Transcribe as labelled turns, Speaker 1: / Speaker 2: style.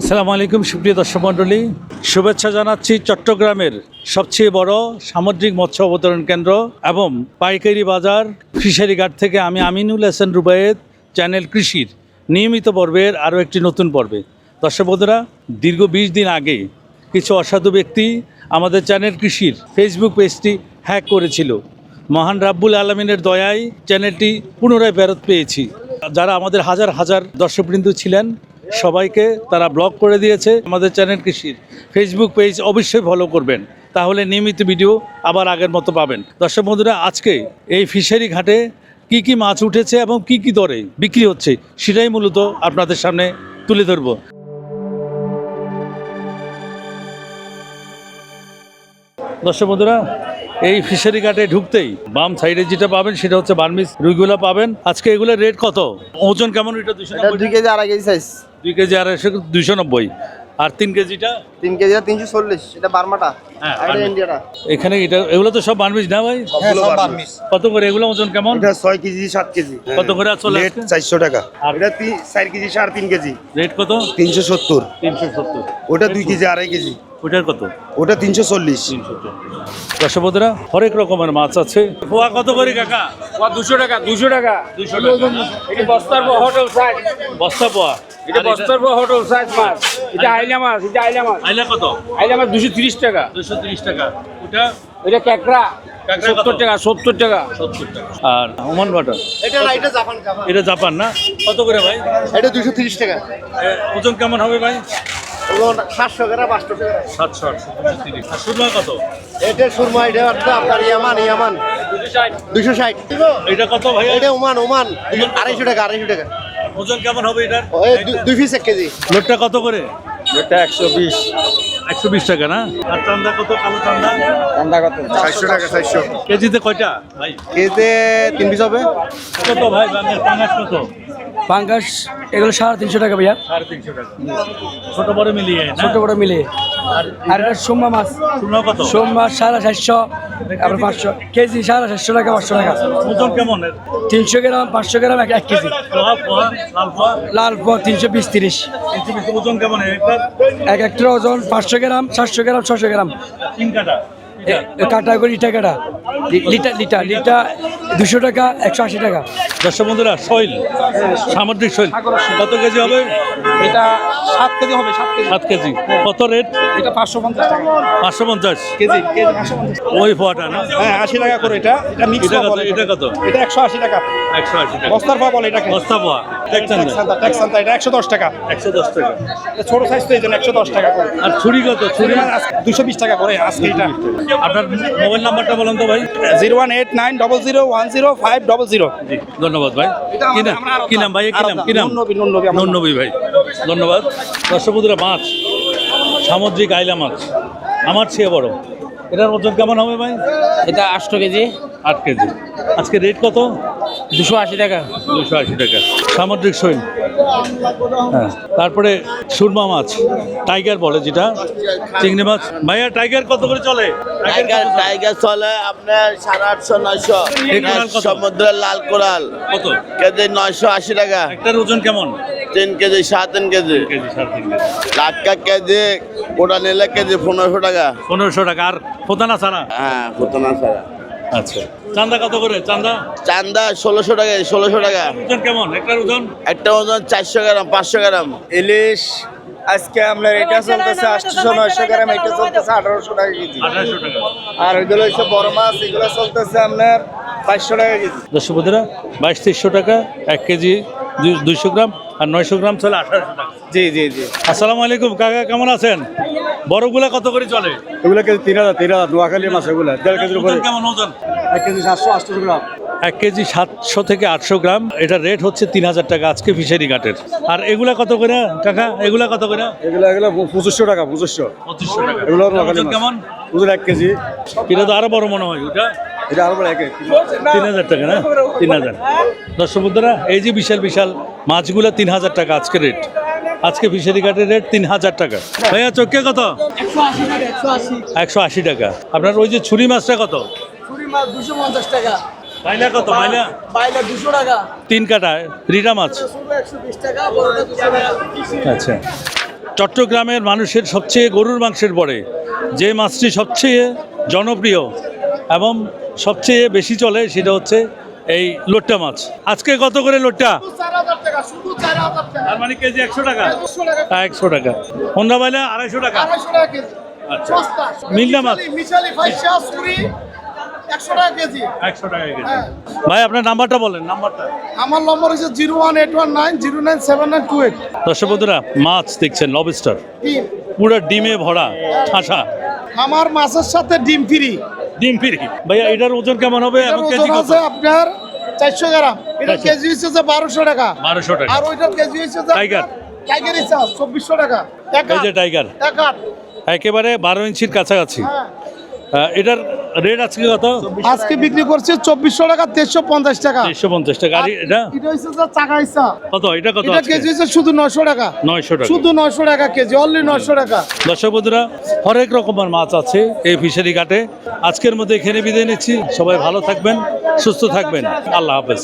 Speaker 1: আসসালামু আলাইকুম, সুপ্রিয় দর্শক মণ্ডলী। শুভেচ্ছা জানাচ্ছি চট্টগ্রামের সবচেয়ে বড় সামুদ্রিক মৎস্য অবতরণ কেন্দ্র এবং পাইকারি বাজার ফিশারি ঘাট থেকে আমি আমিনুল হাসান রুবায়েত, চ্যানেল কৃষির নিয়মিত পর্বের আরও একটি নতুন পর্বে। দর্শক বন্ধুরা, দীর্ঘ বিশ দিন আগে কিছু অসাধু ব্যক্তি আমাদের চ্যানেল কৃষির ফেসবুক পেজটি হ্যাক করেছিল। মহান রাব্বুল আলমিনের দয়ায় চ্যানেলটি পুনরায় ফেরত পেয়েছি। যারা আমাদের হাজার হাজার দর্শকবৃন্দ ছিলেন সবাইকে তারা ব্লক করে দিয়েছে। আমাদের চ্যানেল কৃষির ফেসবুক পেজ অবশ্যই ফলো করবেন। তাহলে নিয়মিত ভিডিও আবার আগের মতো পাবেন। দর্শক বন্ধুরা আজকে এই ফিশারি ঘাটে কি কি মাছ উঠেছে এবং কি কি দরে বিক্রি হচ্ছে সেটাই মূলত আপনাদের সামনে তুলে ধরবো। দর্শক বন্ধুরা এই ফিশারি ঘাটে ঢুকতেই বাম সাইডে যেটা পাবেন সেটা হচ্ছে বার্মিস রুইগুলা পাবেন। আজকে এগুলোর রেট কত? ওজন কেমন? এটা
Speaker 2: দুই কেজি আড়াই কেজি সাইজ
Speaker 1: দুই কেজি আড়াইশো দুইশো নব্বই। আর তিন কেজিটা?
Speaker 2: তিন কেজি তিনশো চল্লিশ এটা বার্মাটা।
Speaker 1: হ্যাঁ।
Speaker 2: ইন্ডিয়াটা।
Speaker 1: এখানে এটা এগুলো তো সব বার্মিস না ভাই? কত করে? এগুলো ওজন কেমন?
Speaker 3: এটা ছয় কেজি সাত কেজি।
Speaker 1: কত করে চলে
Speaker 3: রেট চারশো টাকা।
Speaker 1: আর
Speaker 3: এটা তিন চার কেজি সাড়ে তিন কেজি।
Speaker 1: রেট কত?
Speaker 3: তিনশো সত্তর।
Speaker 1: তিনশো সত্তর।
Speaker 3: ওটা দুই কেজি আড়াই কেজি।
Speaker 1: ওটার কত?
Speaker 3: ওটা তিনশো চল্লিশ।
Speaker 1: বন্ধুরা হরেক রকমের মাছ আছে। পোয়া কত করে কাকা?
Speaker 4: দুশো টাকা দুশো টাকা।
Speaker 1: দুইশো টাকা।
Speaker 4: এটা বস্তার হোটেল
Speaker 1: বস্তা পোয়া?
Speaker 4: এটা বস্তার হোটেল সাইজ মাছ। এটা আইলা মাছ এটা আইলা মাছ।
Speaker 1: আইলা কত?
Speaker 4: আইলা মাছ দুশো তিরিশ টাকা।
Speaker 1: দুশো তিরিশ টাকা। ওটা?
Speaker 4: এটা ক্যাকড়া। সত্তর টাকা সত্তর টাকা।
Speaker 1: সত্তর টাকা। আর ওমান বাটার
Speaker 2: এটা না এটা জাপান
Speaker 1: এটা জাপান না? কত করে ভাই?
Speaker 2: এটা দুশো তিরিশ টাকা।
Speaker 1: ওজন কেমন হবে ভাই?
Speaker 2: সাতশো গ্রাম পাঁচশো টাকা
Speaker 1: সাতশো আটশো তিরিশ। আর সুরমা কত?
Speaker 2: এটা সুরমা এটা আপনার ইয়ামান ইয়ামান। দুশো ষাট।
Speaker 1: এটা কত ভাই?
Speaker 2: এটা ওমান ওমান। আড়াইশো টাকা আড়াইশো টাকা।
Speaker 1: ওজন কেমন হবে এটার?
Speaker 2: দুই পিস এক কেজি।
Speaker 1: লোটটা কত করে?
Speaker 4: এটা একশো বিশ।
Speaker 1: একশো বিশ টাকা না? আর চান্দা কত? কালো চান্দা?
Speaker 4: ঠান্ডা কত?
Speaker 3: চারশো টাকা চারশো।
Speaker 1: কেজিতে কয়টা? ভাই।
Speaker 2: কেজিতে তিন পিস হবে।
Speaker 1: কত ভাই? পাঙ্গাস কত?
Speaker 5: পাঙ্গাস এগুলো সাড়ে তিনশো টাকা ভাইয়া।
Speaker 1: সাড়ে তিনশো টাকা। ছোট বড় মিলিয়ে
Speaker 5: ছোট বড় মিলে আর এটা সোমবার মাছ।
Speaker 1: সোম
Speaker 5: মাছ সাড়ে চারশো তারপর পাঁচশো। কেজি সাড়ে চারশো টাকা পাঁচশো টাকা।
Speaker 1: ওজন কেমন
Speaker 5: তিনশো গ্রাম পাঁচশো গ্রাম এক কেজি।
Speaker 1: লাল
Speaker 5: পোয়া তিনশো বিশ তিরিশ।
Speaker 1: ওজন কেমন
Speaker 5: এক একটা ওজন পাঁচশো গ্রাম সাতশো গ্রাম ছশো গ্রাম।
Speaker 1: তিন কাটা?
Speaker 5: কাটা করে কাটা লিটার লিটার লিটার দুশো টাকা একশো আশি টাকা।
Speaker 1: দর্শক বন্ধুরা শৈল সামুদ্রিক শৈল কত কেজি হবে?
Speaker 4: এটা সাত কেজি হবে সাত কেজি।
Speaker 1: কত রেট?
Speaker 4: এটা পাঁচশো পঞ্চাশ টাকা।
Speaker 1: পাঁচশো পঞ্চাশ।
Speaker 4: কেজি কেজি পাঁচশো পঞ্চাশ।
Speaker 1: ওই পোয়াটা না?
Speaker 4: হ্যাঁ আশি টাকা করে এটা। এটা মিক্স
Speaker 1: এটা কত? এটা। কত?
Speaker 4: এটা একশো আশি টাকা।
Speaker 1: একশো আশি টাকা।
Speaker 4: বস্তার পা বলে এটাকে।
Speaker 1: বস্তা না?
Speaker 4: ট্যাক্সান্তা এটা একশো দশ টাকা।
Speaker 1: একশো দশ টাকা।
Speaker 4: এটা ছোট সাইজ তো এই জন্য একশো দশ টাকা করে।
Speaker 1: আর ছুরি কত? ছুরি?
Speaker 4: দুশো বিশ টাকা করে আজকে এটা।
Speaker 1: আপনার মোবাইল নাম্বারটা বলুন তো ভাই।
Speaker 4: Zero one eight nine double zero one zero five double zero.
Speaker 1: জি ধন্যবাদ ভাই। কি নাম? কি নাম ভাই? কি নাম? কি নাম?
Speaker 4: নবী
Speaker 1: ভাই। ধন্যবাদ। দর্শক মাছ। সামুদ্রিক আইলা মাছ। আমার চেয়ে বড়। এটার ওজন কেমন হবে ভাই?
Speaker 4: এটা আটশো কেজি।
Speaker 1: আট কেজি। আজকে রেট কত?
Speaker 4: দুশো আশি টাকা।
Speaker 1: দুশো আশি টাকা। সামুদ্রিক শৈল হ্যাঁ। তারপরে সুরমা মাছ টাইগার বলে যেটা। চিংড়ি মাছ। ভাইয়া টাইগার কত করে চলে?
Speaker 6: টাইগার টাইগার চলে আপনার সাড়ে আটশো নয়শো। সমুদ্রের লাল কোরাল।
Speaker 1: কত?
Speaker 6: কেজি নয়শো আশি টাকা।
Speaker 1: একটার ওজন কেমন?
Speaker 6: তিন কেজি সাড়ে তিন কেজি।
Speaker 1: কেজি সাড়ে তিন কেজি।
Speaker 6: লাটকা কেজি ওটা নিলে কেজি পনেরোশো টাকা।
Speaker 1: পনেরোশো টাকা আর ফোতানা ছাড়া?
Speaker 6: হ্যাঁ ফোতানা ছাড়া।
Speaker 1: আচ্ছা। চান্দা কত করে? চান্দা?
Speaker 6: চান্দা ষোলোশো টাকা ষোলোশো টাকা।
Speaker 1: ওজন কেমন? ওজন?
Speaker 6: একটা ওজন চারশো গ্রাম পাঁচশো গ্রাম।
Speaker 3: ইলিশ আজকে আপনার এটা চলতেছে আটশো নয়শো গ্রাম এটা চলতেছে আঠারোশো টাকা কেজি।
Speaker 1: আঠারোশো টাকা।
Speaker 3: আর ওইগুলো হচ্ছে বড় মাছ এগুলো চলতেছে আপনার পাঁচশো টাকা কেজি।
Speaker 1: দর্শক বন্ধুরা বাইশ তেইশশো টাকা এক কেজি দুইশো গ্রাম। আর নয়শো গ্রাম চলে আঠারোশো টাকা।
Speaker 3: জি জি জি।
Speaker 1: আসসালামু আলাইকুম কাকা কেমন আছেন? বড়গুলা কত করে চলে?
Speaker 3: এগুলো কেজি তিন হাজার তিন হাজার নোয়াখালী মাছ এগুলো দেড় কেজির উপরে।
Speaker 1: কেমন ওজন?
Speaker 3: এক কেজি সাতশো আটশো গ্রাম।
Speaker 1: এক কেজি সাতশো থেকে আটশো গ্রাম এটা রেট হচ্ছে তিন হাজার টাকা আজকে ফিশারি ঘাটের। আর এগুলা কত করে কাকা? এগুলা কত করে?
Speaker 3: এগুলো এগুলো পঁচিশশো টাকা পঁচিশশো।
Speaker 1: পঁচিশশো টাকা।
Speaker 3: এগুলো
Speaker 1: কেমন?
Speaker 3: ওজন এক কেজি।
Speaker 1: এটা তো আরও বড় মনে হয় ওটা
Speaker 3: এটা আরও বড় এক
Speaker 1: তিন হাজার টাকা না? তিন হাজার। দর্শক বন্ধুরা এই যে বিশাল বিশাল মাছগুলো তিন হাজার টাকা আজকে রেট আজকে ফিশারি ঘাটের রেট তিন হাজার টাকা। ভাইয়া চোখে কত? একশো আশি টাকা। আপনার ওই যে ছুরি মাছটা কত?
Speaker 5: ছুরি দুশো পঞ্চাশ টাকা।
Speaker 1: মাইলা কত? মাইলা
Speaker 5: বাইলা দুশো টাকা।
Speaker 1: তিন কাটা রিটা মাছ? আচ্ছা। চট্টগ্রামের মানুষের সবচেয়ে গরুর মাংসের পরে যে মাছটি সবচেয়ে জনপ্রিয় এবং সবচেয়ে বেশি চলে সেটা হচ্ছে এই লোট্টা মাছ। আজকে কত করে লোট্টা? তার মানে কেজি একশো টাকা? একশো টাকা হোন্ডা বাইলে আড়াইশো টাকা? আচ্ছা। মাছ?
Speaker 2: কেজি।
Speaker 1: টাকা কেজি। ভাই আপনার নাম্বারটা বলেন নাম্বারটা।
Speaker 2: আমার নম্বর হচ্ছে zero one eight one nine zero nine seven nine two eight.
Speaker 1: দর্শক বন্ধুরা মাছ দেখছেন লবস্টার। পুরো ডিমে ভরা ঠাসা।
Speaker 2: আমার মাছের সাথে ডিম ফ্রি।
Speaker 1: ডিম ফিরি। ভাইয়া এটার ওজন কেমন হবে এবং কেজি
Speaker 2: ওজন আপনার চারশো গ্রাম।
Speaker 1: এটা
Speaker 2: কেজি যে বারোশো টাকা।
Speaker 1: বারোশো টাকা।
Speaker 2: আর ওইটার কেজি হচ্ছে
Speaker 1: টাইগার।
Speaker 2: টাইগার হিসাব চব্বিশশো টাকা।
Speaker 1: এই যে টাইগার।
Speaker 2: এক
Speaker 1: একেবারে বারো ইঞ্চির কাছাকাছি।
Speaker 2: হ্যাঁ।
Speaker 1: এটার রেট আজকে কত?
Speaker 2: আজকে বিক্রি করছে চব্বিশশো টাকা তেইশশো পঞ্চাশ টাকা।
Speaker 1: তেইশশো পঞ্চাশ টাকা। আর এটা?
Speaker 2: এটা হচ্ছে যে চাকা ইচ্ছা
Speaker 1: কত? এটা কত
Speaker 2: এটা কেজি হচ্ছে শুধু নশো টাকা।
Speaker 1: নয়শো টাকা।
Speaker 2: শুধু নশো টাকা কেজি অনলি নশো টাকা।
Speaker 1: দর্শক বন্ধুরা হরেক রকমের মাছ আছে এই ফিশারি ঘাটে। আজকের মধ্যে এখানে বিদায় নিচ্ছি। সবাই ভালো থাকবেন সুস্থ থাকবেন। আল্লাহ হাফেজ।